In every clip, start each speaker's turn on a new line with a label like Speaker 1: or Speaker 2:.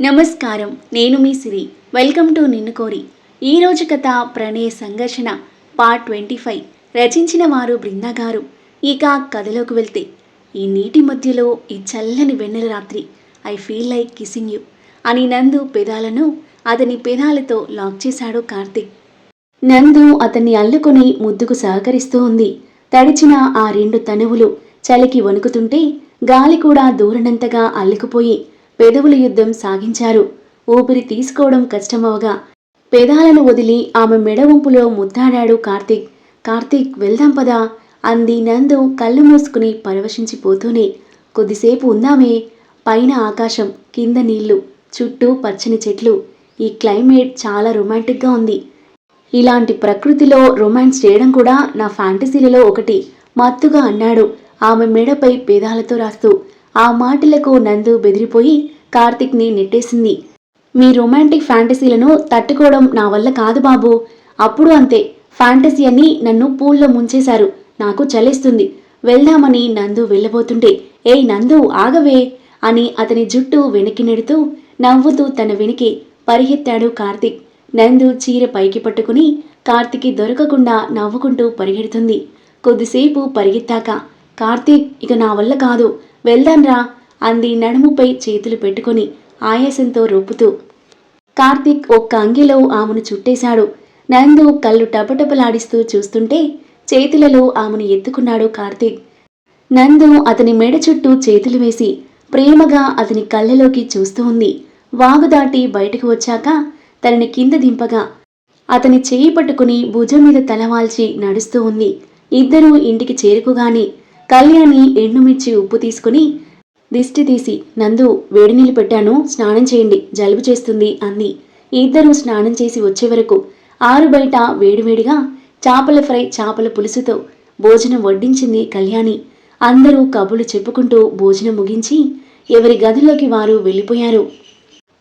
Speaker 1: నమస్కారం. నేను మీ సిరి. Welcome to నిన్ను కోరి. ఈరోజు కథ ప్రణయ సంఘర్షణ పార్ట్ ట్వంటీ ఫైవ్ రచించిన వారు బృందా గారు. ఇక కథలోకి వెళ్తే ఈ నీటి మధ్యలో ఈ చల్లని వెన్నెల రాత్రి I feel like kissing you అని నందు పెదాలను అతని పెదాలతో లాక్ చేశాడు కార్తిక్. నందు అతన్ని అల్లుకొని ముద్దుకు సహకరిస్తూ ఉంది. తడిచిన ఆ రెండు తనువులు చలికి వణుకుతుంటే గాలి కూడా దూరనంతగా అల్లుకుపోయి పెదవుల యుద్ధం సాగించారు. ఊపిరి తీసుకోవడం కష్టమవగా పెదాలను వదిలి ఆమె మెడవంపులో ముద్దాడాడు కార్తీక్. కార్తీక్ వెళ్దాం పదా అంది నందు కళ్ళు మూసుకుని పరవశించిపోతూనే. కొద్దిసేపు ఉందామే. పైన ఆకాశం కింద నీళ్ళు చుట్టూ పచ్చని చెట్లు. ఈ క్లైమేట్ చాలా రొమాంటిక్గా ఉంది. ఇలాంటి ప్రకృతిలో రొమాన్స్ చేయడం కూడా నా ఫ్యాంటసీలలో ఒకటి మత్తుగా అన్నాడు ఆమె మెడపై పేదాలతో రాస్తూ. ఆ మాటలకు నందు బెదిరిపోయి కార్తిక్ని నెట్టేసింది. మీ రొమాంటిక్ ఫ్యాంటసీలను తట్టుకోవడం నా వల్ల కాదు బాబు. అప్పుడు అంతే. ఫ్యాంటసీ అని నన్ను పూల్లో ముంచేశారు. నాకు చలేస్తుంది. వెళ్దామని నందు వెళ్ళబోతుంటే ఏయ్ నందు ఆగవే అని అతని జుట్టు వెనక్కి నెడుతూ నవ్వుతూ తన వెనక్కి పరిగెత్తాడు కార్తిక్. నందు చీర పైకి పట్టుకుని కార్తిక్కి దొరకకుండా నవ్వుకుంటూ పరిగెడుతుంది. కొద్దిసేపు పరిగెత్తాక కార్తీక్ ఇక నా వల్ల కాదు. వెళ్దాంరా అంది నడుముపై చేతులు పెట్టుకొని ఆయాసంతో రూపుతూ. కార్తీక్ ఒక్క అంగిలో ఆమెను చుట్టేశాడు. నందు కళ్ళు టపటపలాడిస్తూ చూస్తుంటే చేతులలో ఆమెను ఎత్తుకున్నాడు కార్తీక్. నందు అతని మెడ చుట్టూ చేతులు వేసి ప్రేమగా అతని కళ్ళలోకి చూస్తూ ఉంది. వాగు దాటి బయటకు వచ్చాక తనని కింద దింపగా అతని చేయి పట్టుకుని భుజం మీద తలవాల్చి నడుస్తూ ఉంది. ఇద్దరూ ఇంటికి చేరుకుగాని కళ్యాణి ఎండుమిర్చి ఉప్పు తీసుకుని దిష్టి తీసి నందు వేడి నీళ్ళు పెట్టాను స్నానం చేయండి జలుబు చేస్తుంది అంది. ఇద్దరూ స్నానం చేసి వచ్చే వరకు ఆరు బయట వేడివేడిగా చేపల ఫ్రై చేపల పులుసుతో భోజనం వడ్డించింది కళ్యాణి. అందరూ కబులు చెప్పుకుంటూ భోజనం ముగించి ఎవరి గదిలోకి వారు వెళ్ళిపోయారు.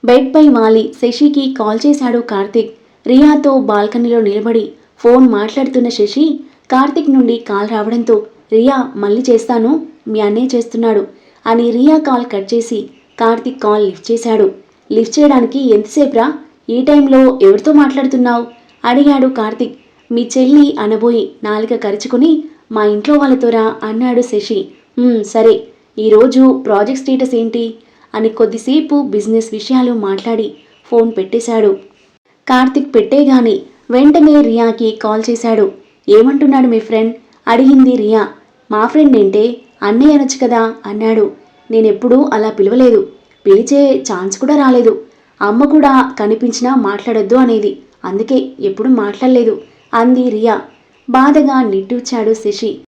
Speaker 1: బెడ్పై వాలి శశికి కాల్ చేశాడు కార్తిక్. రియాతో బాల్కనీలో నిలబడి ఫోన్ మాట్లాడుతున్న శశి కార్తిక్ నుండి కాల్ రావడంతో రియా మళ్ళీ చేస్తాను మీ అన్నయ్య చేస్తున్నాడు అని రియా కాల్ కట్ చేసి కార్తిక్ కాల్ లిఫ్ట్ చేశాడు. లిఫ్ట్ చేయడానికి ఎంతసేపురా ఈ టైంలో ఎవరితో మాట్లాడుతున్నావు? అడిగాడు కార్తిక్. మీ చెల్లి అనబోయి నాలుక కరుచుకుని మా ఇంట్లో వాళ్ళతోరా అన్నాడు శశి. సరే. ఈరోజు ప్రాజెక్ట్ స్టేటస్ ఏంటి? అని కొద్దిసేపు బిజినెస్ విషయాలు మాట్లాడి ఫోన్ పెట్టేశాడు. కార్తిక్ పెట్టేగాని వెంటనే రియాకి కాల్ చేశాడు. ఏమంటున్నాడు మీ ఫ్రెండ్? అడిగింది రియా. మా ఫ్రెండ్ ఏంటే? అన్నయ్య అనొచ్చు కదా అన్నాడు. నేనెప్పుడూ అలా పిలవలేదు. పిలిచే ఛాన్స్ కూడా రాలేదు. అమ్మ కూడా కనిపించినా మాట్లాడొద్దు అనేది. అందుకే ఎప్పుడు మాట్లాడలేదు. అంది రియా. బాధగా నిట్టూచాడు శశి.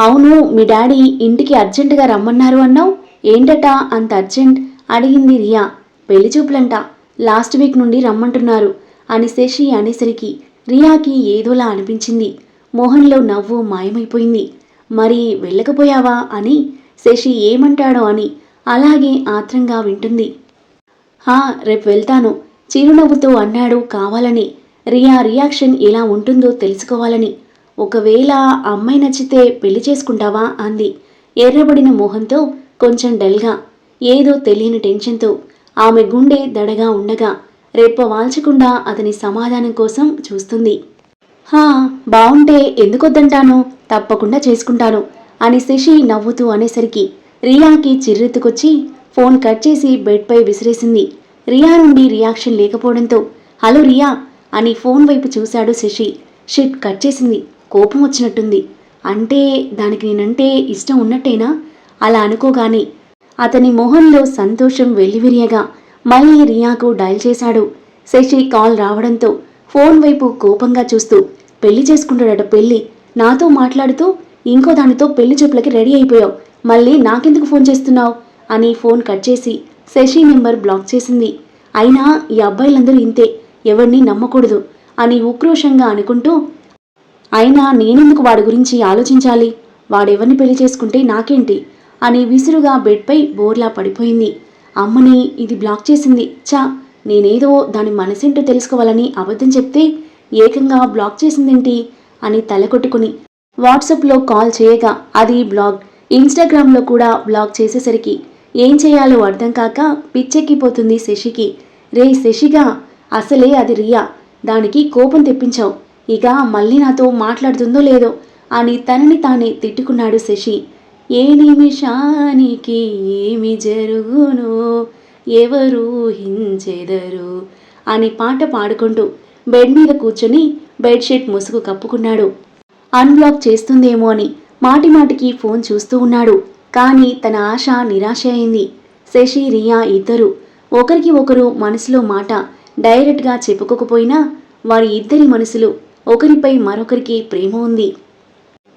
Speaker 1: అవును మీ డాడీ ఇంటికి అర్జెంటుగా రమ్మన్నారు అన్నావు? ఏంటట అంత అర్జెంట్? అడిగింది రియా. పెళ్ళి చూపులంట. లాస్ట్ వీక్ నుండి రమ్మంటున్నారు అని శశి అనేసరికి రియాకి ఏదోలా అనిపించింది. మోహన్లో నవ్వు మాయమైపోయింది. మరి వెళ్ళకపోయావా అని శశి ఏమంటాడో అని అలాగే ఆత్రంగా వింటుంది. హా రేపు వెళ్తాను. చిరునవ్వుతో అన్నాడు కావాలని. రియా రియాక్షన్ ఎలా ఉంటుందో తెలుసుకోవాలని. ఒకవేళ అమ్మాయి నచ్చితే పెళ్ళి చేసుకుంటావా అంది. ఎర్రబడిన మొహంతో కొంచెం డల్గా. ఏదో తెలియని టెన్షన్తో. ఆమె గుండె దడగా ఉండగా రేప వాల్చకుండా అతని సమాధానం కోసం చూస్తుంది. హా బావుంటే ఎందుకొద్దంటాను? తప్పకుండా చేసుకుంటాను అని శశి నవ్వుతూ అనేసరికి రియాకి చిర్రెత్తుకొచ్చి ఫోన్ కట్ చేసి బెడ్పై విసిరేసింది. రియా నుండి రియాక్షన్ లేకపోవడంతో హలో రియా అని ఫోన్ వైపు చూశాడు శశి. షిట్ కట్ చేసింది. కోపం వచ్చినట్టుంది. అంటే దానికి నేనంటే ఇష్టం ఉన్నట్టేనా? అలా అనుకోగానే అతని మొహంలో సంతోషం వెల్లివిరియగా మళ్ళీ రియాకు డయల్ చేశాడు. శశి కాల్ రావడంతో ఫోన్ వైపు కోపంగా చూస్తూ పెళ్ళి చేసుకుంటాడట పెళ్ళి. నాతో మాట్లాడుతూ ఇంకో దానితో పెళ్ళి చెప్పులకి రెడీ అయిపోయావు. మళ్ళీ నాకెందుకు ఫోన్ చేస్తున్నావు? అని ఫోన్ కట్ చేసి శశి నెంబర్ బ్లాక్ చేసింది. అయినా ఈ అబ్బాయిలందరూ ఇంతే ఎవరిని నమ్మకూడదు అని ఉక్రోషంగా అనుకుంటూ అయినా నేనెందుకు వాడి గురించి ఆలోచించాలి? వాడెవరిని పెళ్ళి చేసుకుంటే నాకేంటి? అని విసురుగా బెడ్పై బోర్లా పడిపోయింది. అమ్మని ఇది బ్లాక్ చేసింది. చా నేనేదో దాని మనసేంటో తెలుసుకోవాలని అబద్ధం చెప్తే ఏకంగా బ్లాక్ చేసిందేంటి? అని తలకొట్టుకుని వాట్సాప్లో కాల్ చేయగా అది బ్లాగ్. ఇన్స్టాగ్రామ్లో కూడా బ్లాగ్ చేసేసరికి ఏం చేయాలో అర్థం కాక పిచ్చెక్కిపోతుంది శశికి. రే శశిగా అసలే అది రియా. దానికి కోపం తెప్పించావు. ఇక మళ్ళీ నాతో మాట్లాడుతుందో లేదో అని తనని తానే తిట్టుకున్నాడు శశి. ఏ నిమిషానికి ఏమి జరుగును? ఎవరు హించెదరు అని పాట పాడుకుంటూ బెడ్ మీద కూర్చొని బెడ్షీట్ ముసుగు కప్పుకున్నాడు. అన్బ్లాక్ చేస్తుందేమో అని మాటిమాటికి ఫోన్ చూస్తూ ఉన్నాడు. కానీ తన ఆశ నిరాశ అయింది. శశి రియా ఇద్దరు ఒకరికి ఒకరు మనసులో మాట డైరెక్ట్గా చెప్పుకోకపోయినా వారి ఇద్దరి మనసులు ఒకరిపై మరొకరికి ప్రేమ ఉంది.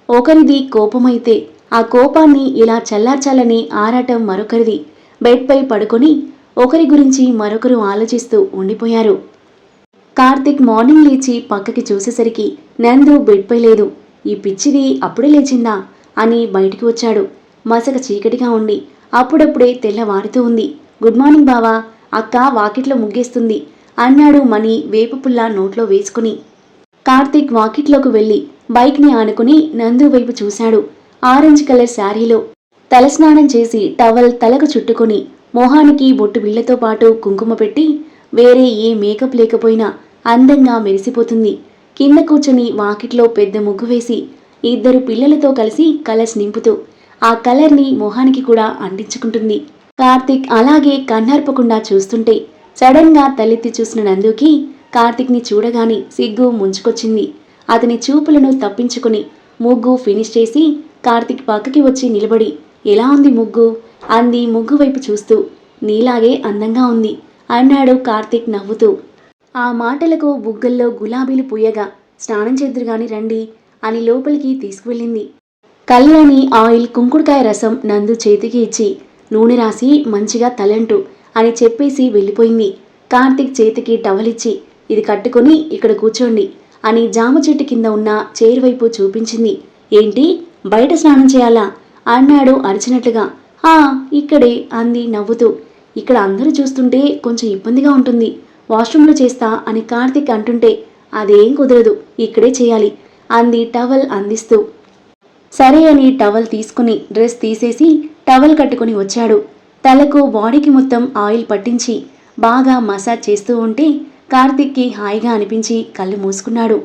Speaker 1: ఒకరిది కోపమైతే ఆ కోపాన్ని ఇలా చల్లార్చాలని ఆరాటం మరొకరిది. బెడ్పై పడుకొని ఒకరి గురించి మరొకరు ఆలోచిస్తూ ఉండిపోయారు. కార్తిక్ మార్నింగ్ లేచి పక్కకి చూసేసరికి నందు బెడ్పై లేదు. ఈ పిచ్చిది అప్పుడే లేచిందా అని బయటికి వచ్చాడు. మసక చీకటిగా ఉండి అప్పుడప్పుడే తెల్లవారుతూ ఉంది. గుడ్ మార్నింగ్ బావా. అక్క వాకిట్లో ముగ్గేస్తుంది అన్నాడు మణి వేపపుల్ల నోట్లో వేసుకుని. కార్తీక్ వాకిట్లోకి వెళ్ళి బైక్ని ఆనుకుని నందు వైపు చూశాడు. ఆరెంజ్ కలర్ శారీలో తలస్నానం చేసి టవల్ తలకు చుట్టుకుని మొహానికి బొట్టు బిళ్ళతో పాటు కుంకుమ పెట్టి వేరే ఏ మేకప్ లేకపోయినా అందంగా మెరిసిపోతుంది. కింద కూర్చొని వాకిట్లో పెద్ద ముగ్గు వేసి ఇద్దరు పిల్లలతో కలిసి కలర్స్ నింపుతూ ఆ కలర్ని మొహానికి కూడా అంటించుకుంటుంది. కార్తిక్ అలాగే కన్నార్పకుండా చూస్తుంటే సడన్గా తలెత్తి చూసిన నందుకి కార్తిక్ని చూడగానే సిగ్గు ముంచుకొచ్చింది. అతని చూపులను తప్పించుకుని ముగ్గు ఫినిష్ చేసి కార్తిక్ పక్కకి వచ్చి నిలబడి ఎలా ఉంది ముగ్గు? అంది ముగ్గు వైపు చూస్తూ. నీలాగే అందంగా ఉంది అన్నాడు కార్తిక్ నవ్వుతూ. ఆ మాటలకు బుగ్గల్లో గులాబీలు పూయగా స్నానం చేద్దురుగాని రండి అని లోపలికి తీసుకువెళ్ళింది. కళ్యాణి ఆయిల్ కుంకుడుకాయ రసం నందు చేతికి ఇచ్చి నూనె రాసి మంచిగా తలంటు అని చెప్పేసి వెళ్ళిపోయింది. కార్తిక్ చేతికి టవలిచ్చి ఇది కట్టుకొని ఇక్కడ కూర్చోండి అని జామ చెట్టు కింద ఉన్న చేరువైపు వైపు చూపించింది. ఏంటి? బయట స్నానం చేయాలా? అన్నాడు అరిచినట్లుగా. హా ఇక్కడే అంది నవ్వుతూ. ఇక్కడ అందరూ చూస్తుంటే కొంచెం ఇబ్బందిగా ఉంటుంది. వాష్రూమ్లో చేస్తా అని కార్తిక్ అంటుంటే అదేం కుదరదు ఇక్కడే చేయాలి అంది టవల్ అందిస్తూ. సరే అని టవల్ తీసుకుని డ్రెస్ తీసేసి టవల్ కట్టుకుని వచ్చాడు. తలకు బాడీకి మొత్తం ఆయిల్ పట్టించి బాగా మసాజ్ చేస్తూ ఉంటే కార్తిక్కి హాయిగా అనిపించి కళ్ళు మూసుకున్నాడు.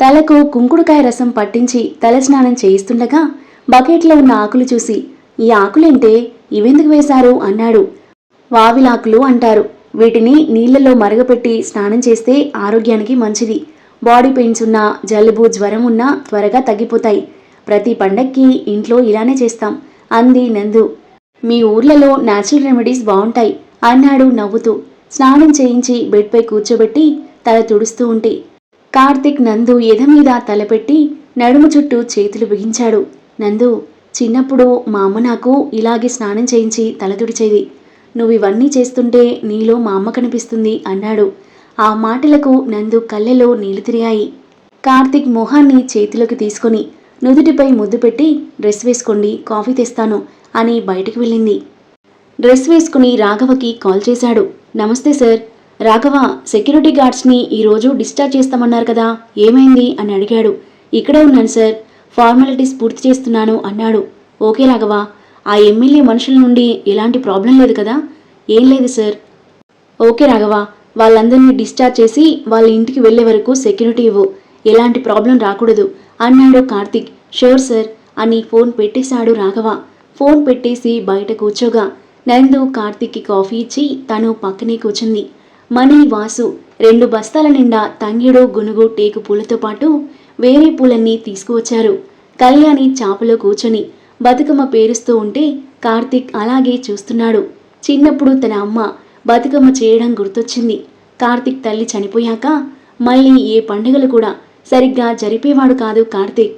Speaker 1: తలకు కుంకుడుకాయ రసం పట్టించి తలస్నానం చేయిస్తుండగా బకెట్లో ఉన్న ఆకులు చూసి ఈ ఆకులేంటే? ఇవెందుకు వేశారు? అన్నాడు. వావిలాకులు అంటారు. వీటిని నీళ్ళలో మరగపెట్టి స్నానం చేస్తే ఆరోగ్యానికి మంచిది. బాడీ పెయిన్స్ ఉన్నా జలుబు జ్వరం ఉన్నా త్వరగా తగ్గిపోతాయి. ప్రతి పండక్కి ఇంట్లో ఇలానే చేస్తాం. అంది నందు. మీ ఊర్లలో న్యాచురల్ రెమెడీస్ బాగుంటాయి అన్నాడు నవ్వుతూ. స్నానం చేయించి బెడ్పై కూర్చోబెట్టి తల తుడుస్తూ ఉంటే. కార్తిక్ నందు ఎద మీద తలపెట్టి నడుము చుట్టూ చేతులు బిగించాడు. నందు చిన్నప్పుడు మా అమ్మ నాకు ఇలాగే స్నానం చేయించి తల తుడిచేది. నువ్వు ఇవన్నీ చేస్తుంటే నీలో మా అమ్మ కనిపిస్తుంది అన్నాడు. ఆ మాటలకు నందు కళ్ళెలో నీళ్ళు తిరిగాయి. కార్తిక్ మొహాన్ని చేతిలోకి తీసుకొని నుదుటిపై ముద్దు పెట్టి డ్రెస్ వేసుకోండి కాఫీ తెస్తాను అని బయటికి వెళ్ళింది. డ్రెస్ వేసుకుని రాఘవకి కాల్ చేశాడు. నమస్తే సార్. రాఘవ సెక్యూరిటీ గార్డ్స్ని ఈరోజు డిశ్చార్జ్ చేస్తామన్నారు కదా ఏమైంది? అని అడిగాడు. ఇక్కడే ఉన్నాను సార్. ఫార్మాలిటీస్ పూర్తి చేస్తున్నాను అన్నాడు. ఓకే రాఘవ. ఆ ఎమ్మెల్యే మనుషుల నుండి ఎలాంటి ప్రాబ్లం లేదు కదా? ఏం లేదు సార్. ఓకే రాఘవ. వాళ్ళందరినీ డిశ్చార్జ్ చేసి వాళ్ళ ఇంటికి వెళ్ళే వరకు సెక్యూరిటీ ఇవ్వు. ఎలాంటి ప్రాబ్లం రాకూడదు. అన్నాడు కార్తిక్. Sure sir. అని ఫోన్ పెట్టేశాడు రాఘవ. ఫోన్ పెట్టేసి బయట కూర్చోగా. నందు కార్తిక్కి కాఫీ ఇచ్చి తను పక్కనే కూర్చుంది. మణి వాసు. రెండు బస్తాల నిండా తంగిడు గునుగు టేకు పూలతో పాటు వేరే పూలన్నీ తీసుకువచ్చారు. కళ్యాణి చాపలో కూర్చొని బతుకమ్మ పేరుస్తూ ఉంటే కార్తిక్ అలాగే చూస్తున్నాడు. చిన్నప్పుడు తన అమ్మ బతుకమ్మ చేయడం గుర్తొచ్చింది. కార్తిక్ తల్లి చనిపోయాక మళ్ళీ ఏ పండుగలు కూడా సరిగ్గా జరిపేవాడు కాదు కార్తిక్.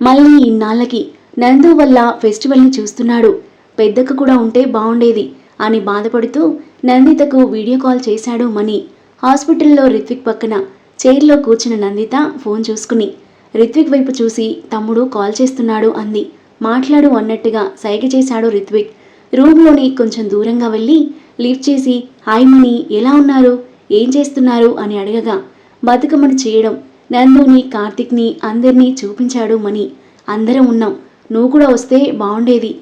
Speaker 1: మళ్ళీ ఇన్నాళ్ళకి నందు వల్ల ఫెస్టివల్ని చూస్తున్నాడు. పెద్దకు కూడా ఉంటే బాగుండేది అని బాధపడుతూ నందితకు వీడియో కాల్ చేశాడు మణి. హాస్పిటల్లో రిత్విక్ పక్కన చైర్లో కూర్చున్న నందిత ఫోన్ చూసుకుని రిత్విక్ వైపు చూసి తమ్ముడు కాల్ చేస్తున్నాడు అంది. మాట్లాడు అన్నట్టుగా సైగ చేశాడు రిత్విక్. రూమ్లోని కొంచెం దూరంగా వెళ్ళి లిఫ్ట్ చేసి హాయ్ ఎలా ఉన్నారు? ఏం చేస్తున్నారు? అని అడగగా. బతుకమ్మను చేయడం. నందుని కార్తిక్ని అందరినీ చూపించాడు మణి అందరం ఉన్నాం. నువ్వు కూడా వస్తే బాగుండేది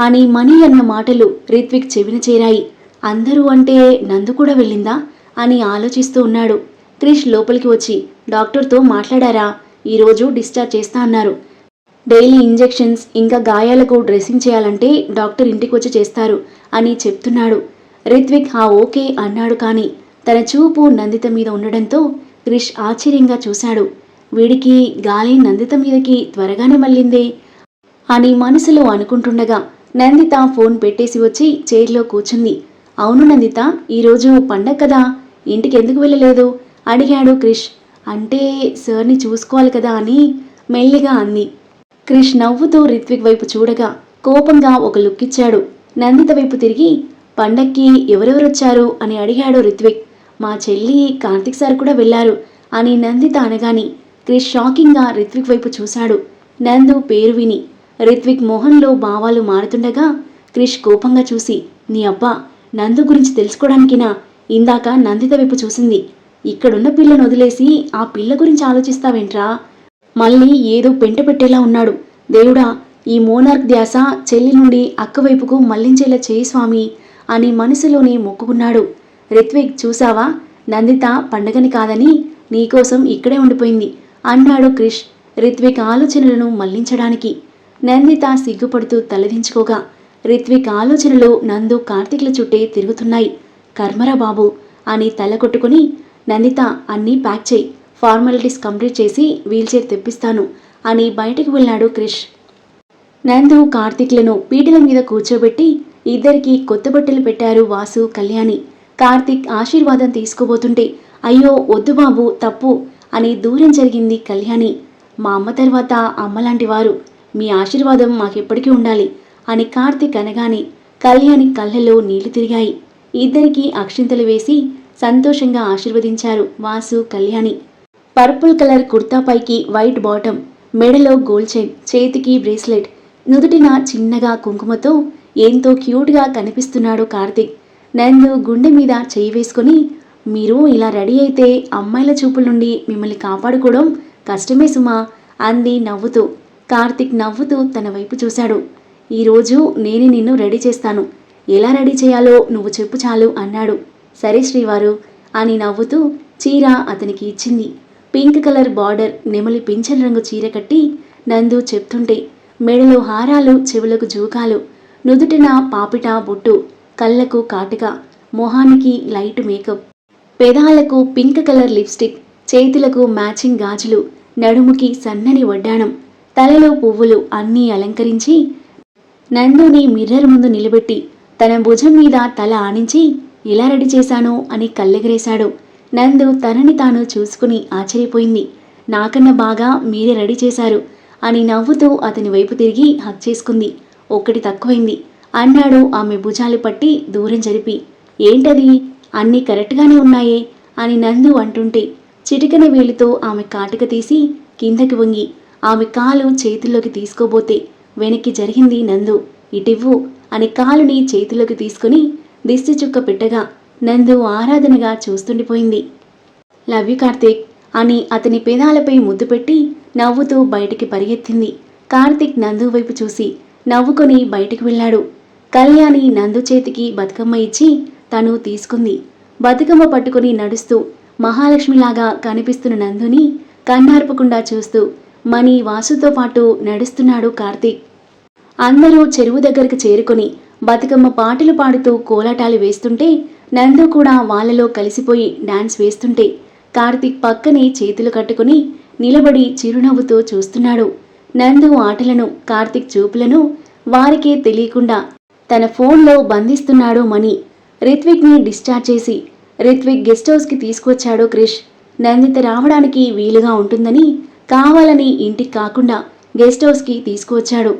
Speaker 1: అని మణి అన్న మాటలు రిత్విక్ చెవిన చేరాయి. అందరూ అంటే నందు కూడా వెళ్ళిందా? అని ఆలోచిస్తూ ఉన్నాడు. క్రిష్ లోపలికి వచ్చి డాక్టర్తో మాట్లాడారా? ఈరోజు డిశ్చార్జ్ చేస్తా అన్నారు. డైలీ ఇంజెక్షన్స్ ఇంకా గాయాలకు డ్రెస్సింగ్ చేయాలంటే డాక్టర్ ఇంటికి వచ్చి చేస్తారు అని చెప్తున్నాడు. రిత్విక్ హా ఓకే అన్నాడు కానీ తన చూపు నందిత మీద ఉండడంతో క్రిష్ ఆశ్చర్యంగా చూశాడు. వీడికి గాలి నందిత మీదకి త్వరగానే మళ్ళిందే అని మనసులో అనుకుంటుండగా నందిత ఫోన్ పెట్టేసి వచ్చి చైర్లో కూర్చుంది. అవును నందిత ఈరోజు పండగ కదా ఇంటికి ఎందుకు వెళ్ళలేదు? అడిగాడు క్రిష్. అంటే సార్ని చూసుకోవాలి కదా అని మెల్లిగా అంది. క్రిష్ నవ్వుతూ రిత్విక్ వైపు చూడగా కోపంగా ఒక లుక్ ఇచ్చాడు నందిత వైపు తిరిగి పండక్కి ఎవరెవరొచ్చారు? అని అడిగాడు రిత్విక్. మా చెల్లి కార్తిక్ సార్ కూడా వెళ్ళారు అని నందిత అనగాని క్రిష్ షాకింగ్గా రిత్విక్ వైపు చూశాడు. నందు పేరు విని రిత్విక్ మొహంలో భావాలు మారుతుండగా క్రిష్ కోపంగా చూసి నీ అబ్బా నందు గురించి తెలుసుకోవడానికినా? ఇందాక నందిత వైపు చూసింది. ఇక్కడున్న పిల్లను వదిలేసి ఆ పిల్ల గురించి ఆలోచిస్తావేంట్రా? మళ్ళీ ఏదో పెంట పెట్టేలా ఉన్నాడు. దేవుడా ఈ మోనార్క్ ధ్యాస చెల్లి నుండి అక్కవైపుకు మళ్ళించేలా చేయి స్వామి అని మనసులోనే మొక్కుకున్నాడు. రిత్విక్ చూసావా నందిత పండగని కాదని నీకోసం ఇక్కడే ఉండిపోయింది అన్నాడు క్రిష్ రిత్విక్ ఆలోచనలను మళ్ళించడానికి. నందిత సిగ్గుపడుతూ తలదించుకోగా రిత్విక్ ఆలోచనలు నందు కార్తీక్ల చుట్టే తిరుగుతున్నాయి. కర్మరా బాబు అని తల కొట్టుకుని నందిత అన్నీ ప్యాక్ చేయి. ఫార్మాలిటీస్ కంప్లీట్ చేసి వీల్చైర్ తెప్పిస్తాను అని బయటకు వెళ్ళాడు క్రిష్. నందు కార్తీక్లను పీటల మీద కూర్చోబెట్టి ఇద్దరికి కొత్త బట్టలు పెట్టారు వాసు కళ్యాణి. కార్తీక్ ఆశీర్వాదం తీసుకోబోతుంటే అయ్యో వద్దు బాబు తప్పు అని దూరం జరిగింది కళ్యాణి. మా అమ్మ తర్వాత అమ్మలాంటి వారు. మీ ఆశీర్వాదం మాకెప్పటికీ ఉండాలి అని కార్తీక్ అనగానే కళ్యాణి కళ్ళలో నీళ్ళు తిరిగాయి. ఇద్దరికీ అక్షింతలు వేసి సంతోషంగా ఆశీర్వదించారు వాసు కళ్యాణి. పర్పుల్ కలర్ కుర్తా పైకి వైట్ బాటమ్ మెడలో గోల్డ్ చైన్ చేతికి బ్రేస్లెట్. నుదుటిన చిన్నగా కుంకుమతో ఎంతో క్యూట్గా కనిపిస్తున్నాడు కార్తిక్. నందు గుండె మీద చేయి వేసుకొని మీరు ఇలా రెడీ అయితే అమ్మాయిల చూపుల నుండి మిమ్మల్ని కాపాడుకోవడం కష్టమే సుమా అంది నవ్వుతూ. కార్తిక్ నవ్వుతూ తన వైపు చూశాడు. ఈరోజు నేనే నిన్ను రెడీ చేస్తాను. ఎలా రెడీ చేయాలో నువ్వు చెప్పు చాలు అన్నాడు. సరే శ్రీవారు అని నవ్వుతూ చీర అతనికి ఇచ్చింది. పింక్ కలర్ బార్డర్ నెమలి పింఛన్ రంగు చీర కట్టి నందు చెప్తుంటే మెడలో హారాలు చెవులకు జూకాలు నుదుటిన పాపిట బొట్టు కళ్ళకు కాటుక మొహానికి లైట్ మేకప్. పెదాలకు పింక్ కలర్ లిప్స్టిక్ చేతులకు మ్యాచింగ్ గాజులు నడుముకి సన్నని వడ్డాణం తలలో పువ్వులు అన్నీ అలంకరించి నందుని మిర్రర్ ముందు నిలబెట్టి తన భుజం మీద తల ఆనించి ఎలా రెడీ చేశాను అని కళ్ళెగరేశాడు. నందు తనని తాను చూసుకుని ఆశ్చర్యపోయింది. నాకన్నా బాగా మీరే రెడీ చేశారు అని నవ్వుతూ అతని వైపు తిరిగి హక్ చేసుకుంది. ఒక్కటి తక్కువైంది. అన్నాడు ఆమె భుజాలు పట్టి దూరం జరిపి. ఏంటది? అన్నీ కరెక్ట్గానే ఉన్నాయే అని నందు అంటుంటే చిటికన వేలితో ఆమె కాటుక తీసి కిందకి వంగి ఆమె కాలు చేతుల్లోకి తీసుకోబోతే వెనక్కి జరిగింది నందు. ఇటివ్వు అని కాలుని చేతిలోకి తీసుకుని దిష్టి చుక్క పెట్టగా నందు ఆరాధనగా చూస్తుండిపోయింది. లవ్ యు కార్తీక్ అని అతని పెదాలపై ముద్దు పెట్టి నవ్వుతూ బయటికి పరిగెత్తింది. కార్తీక్ నందు వైపు చూసి నవ్వుకొని బయటికి వెళ్ళాడు. కళ్యాణి నందు చేతికి బతుకమ్మ ఇచ్చి తను తీసుకుంది. బతుకమ్మ పట్టుకుని నడుస్తూ మహాలక్ష్మిలాగా కనిపిస్తున్న నందుని కన్నార్పకుండా చూస్తూ మణి వాసుతో పాటు నడుస్తున్నాడు కార్తీక్. అందరూ చెరువు దగ్గరకు చేరుకొని బతుకమ్మ పాటలు పాడుతూ కోలాటాలు వేస్తుంటే నందు కూడా వాళ్ళలో కలిసిపోయి డాన్స్ వేస్తుంటే కార్తీక్ పక్కనే చేతులు కట్టుకుని నిలబడి చిరునవ్వుతో చూస్తున్నాడు. నందు ఆటలను కార్తీక్ చూపులను వారికే తెలియకుండా తన ఫోన్లో బంధిస్తున్నాడు మణి. రిత్విక్ని డిశ్చార్జ్ చేసి రిత్విక్ గెస్ట్ హౌస్కి తీసుకొచ్చాడు క్రిష్. నందిత రావడానికి వీలుగా ఉంటుందని కావాలని ఇంటికి కాకుండా గెస్ట్ హౌస్కి తీసుకువచ్చాడు.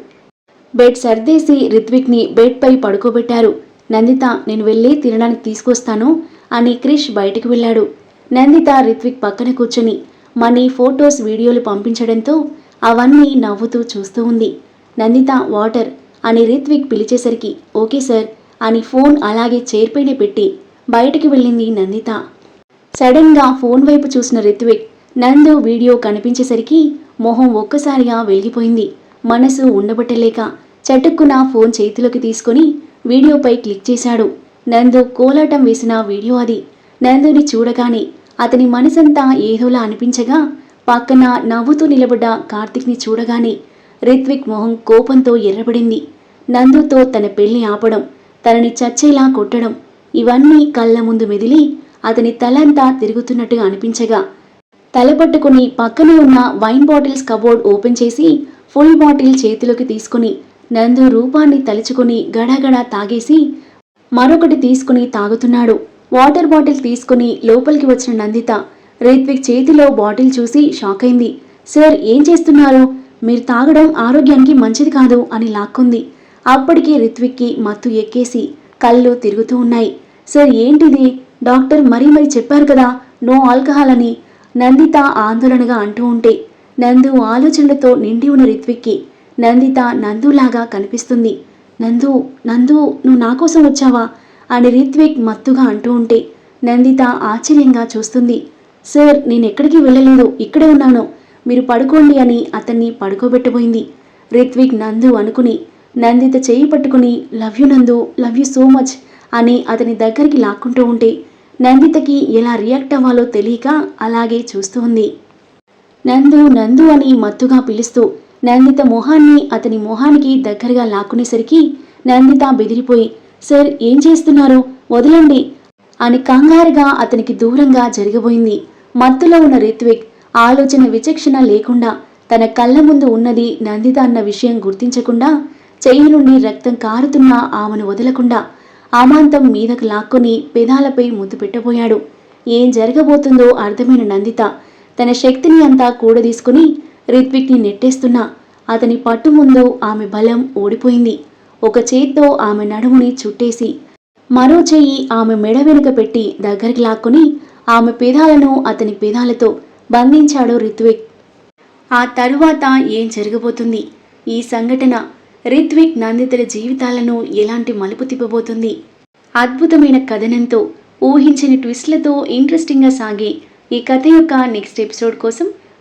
Speaker 1: బెడ్ సర్దేసి రిత్విక్ని బెడ్పై పడుకోబెట్టారు. నందిత నేను వెళ్ళి తినడానికి తీసుకొస్తాను అని క్రిష్ బయటికి వెళ్ళాడు. నందిత రిత్విక్ పక్కన కూర్చొని మనీ ఫొటోస్ వీడియోలు పంపించడంతో అవన్నీ నవ్వుతూ చూస్తూ ఉంది. నందిత వాటర్ అని రిత్విక్ పిలిచేసరికి ఓకే సార్ అని ఫోన్ అలాగే చైర్ పెట్టి బయటికి వెళ్ళింది నందిత. సడన్గా ఫోన్ వైపు చూసిన రిత్విక్ నందు వీడియో కనిపించేసరికి మొహం ఒక్కసారిగా వెలిగిపోయింది. మనసు ఉండబట్టలేక చటుక్కున ఫోన్ చేతిలోకి తీసుకొని వీడియోపై క్లిక్ చేశాడు. నందు కోలాటం వేసిన వీడియో అది. నందుని చూడగానే అతని మనసంతా ఏదోలా అనిపించగా పక్కన నవ్వుతూ నిలబడ్డ కార్తిక్ని చూడగానే రిత్విక్ మొహం కోపంతో ఎర్రబడింది. నందుతో తన పెళ్ళి ఆపడం తనని చచ్చేలా కొట్టడం ఇవన్నీ కళ్ళ ముందు మెదిలి అతని తలంతా తిరుగుతున్నట్టుగా అనిపించగా తలపట్టుకుని పక్కనే ఉన్న వైన్ బాటిల్స్ కబోర్డ్ ఓపెన్ చేసి ఫుల్ బాటిల్ చేతిలోకి తీసుకుని నందు రూపాన్ని తలుచుకుని గడగడ తాగేసి మరొకటి తీసుకుని తాగుతున్నాడు. వాటర్ బాటిల్ తీసుకుని లోపలికి వచ్చిన నందిత రిత్విక్ చేతిలో బాటిల్ చూసి షాక్ అయింది సార్ ఏం చేస్తున్నారు? మీరు తాగడం ఆరోగ్యానికి మంచిది కాదు అని లాక్కుంది. అప్పటికి రిత్విక్కి మత్తు ఎక్కేసి కళ్ళు తిరుగుతూ ఉన్నాయి. సార్ ఏంటిది? డాక్టర్ మరీ మరీ చెప్పారు కదా నో ఆల్కహాల్ అని నందిత ఆందోళనగా అంటూ ఉంటే నందు ఆలోచనలతో నిండి ఉన్న రిత్విక్కి నందిత నందులాగా కనిపిస్తుంది. నందు నందు నువ్వు నా కోసం వచ్చావా? అని రిత్విక్ మత్తుగా అంటూ ఉంటే నందిత ఆశ్చర్యంగా చూస్తుంది. సార్ నేను ఎక్కడికి వెళ్ళలేదు. ఇక్కడే ఉన్నాను. మీరు పడుకోండి అని అతన్ని పడుకోబెట్టబోయింది. రిత్విక్ నందు అనుకుని నందిత చేయి పట్టుకుని love you Nandu love you so much అని అతని దగ్గరికి లాక్కుంటూ ఉంటే నందితకి ఎలా రియాక్ట్ అవ్వాలో తెలియక అలాగే చూస్తూ ఉంది. నందు నందు అని మత్తుగా పిలుస్తూ నందిత మొహాన్ని అతని మొహానికి దగ్గరగా లాక్కునేసరికి నందిత బెదిరిపోయి సార్ ఏం చేస్తున్నారు? వదలండి. అని కంగారుగా అతనికి దూరంగా జరిగిపోయింది మత్తులో ఉన్న రిత్విక్ ఆలోచన విచక్షణ లేకుండా తన కళ్ళ ముందు ఉన్నది నందిత అన్న విషయం గుర్తించకుండా చెయ్యి నుండి రక్తం కారుతున్న ఆమెను వదలకుండా అమాంతం మీదకు లాక్కొని పెదాలపై ముద్దు పెట్టబోయాడు. ఏం జరగబోతుందో అర్థమైన నందిత తన శక్తిని అంతా కూడదీసుకుని రిత్విక్ని నెట్టేస్తున్నా. అతని పట్టు ముందు ఆమె బలం ఓడిపోయింది. ఒక చేత్తో ఆమె నడుముని చుట్టేసి మరో చెయ్యి ఆమె మెడ వెనుక పెట్టి దగ్గరికి లాక్కుని ఆమె పెదాలను అతని పెదాలతో బంధించాడు రిత్విక్. ఆ తరువాత ఏం జరగబోతుంది? ఈ సంఘటన రిత్విక్ నందితుల జీవితాలను ఎలాంటి మలుపు తిప్పబోతుంది? అద్భుతమైన కథనంతో ఊహించని ట్విస్ట్లతో ఇంట్రెస్టింగ్గా సాగే ఈ కథ యొక్క నెక్స్ట్ ఎపిసోడ్ కోసం